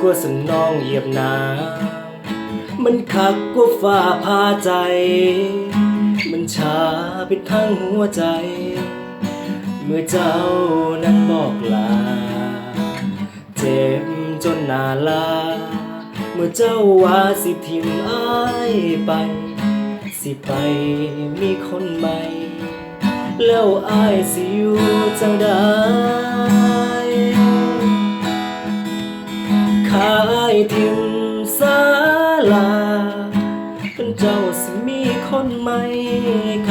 กว่าสนองเหยียบน้ำมันคักกว่าฟ้าพาใจ มันชาไปทั้งหัวใจ เมื่อเจ้านั้นบอกลา เจ็บจนนาลา เมื่อเจ้าว่าสิทิมอายไป สิไปมีคนใหม่ แล้วอายสิอยู่จังได้ายทิมสาลาเป็นเจ้าสิมีคนใหม่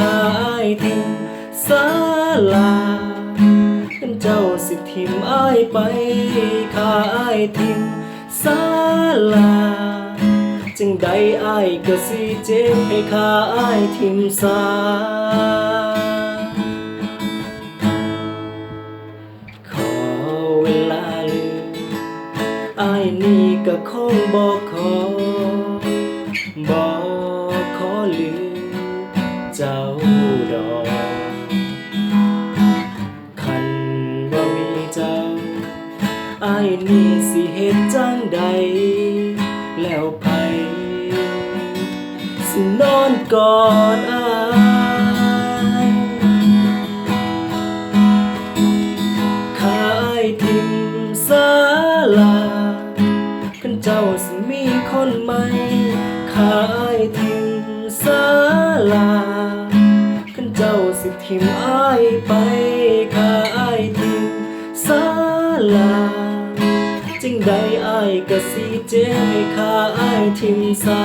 ขายทิมสาลาเป็นเจ้าสิทิมอายไปขายทิมสาลาจึงใดอายก็สิเจ็บให้ขาอายทิมสา นี่ก็คงบอกขอบอกขอลืมเจ้าดอกคันว่ามีเจ้าไอายนี่สิเหตุจังใด แล้วไผสินอนกอดอา นเจ้าสิมีคนใหม่ขายทิมสาลาขันเจ้าสิทิมอายไปขายทิมสาลาจึงได้อายก็สิเจ็บให้ขาอายทิมสา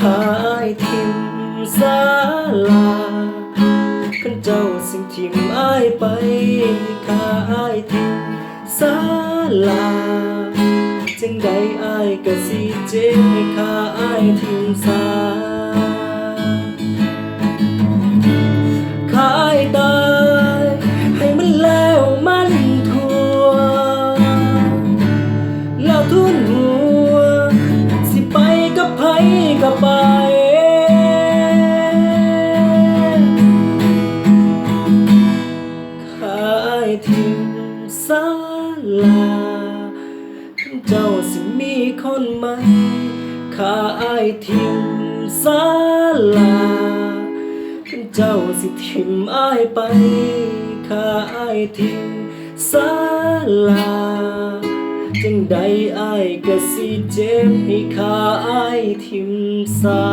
ขายทิมสาลาขันเจ้าสิ่งทิมอายไปขายทิมสาลาจึงได้อายก็สิเจ็บขาอายทิมสา กับไป ขายทิมสาลาเจ้าสิมีคนใหม่ขายทิมสาลาเจ้าสิทิมอายไปข้าอายทิมสาลา จังใดอายก็สิเจ็บให้ขาอายทิมสา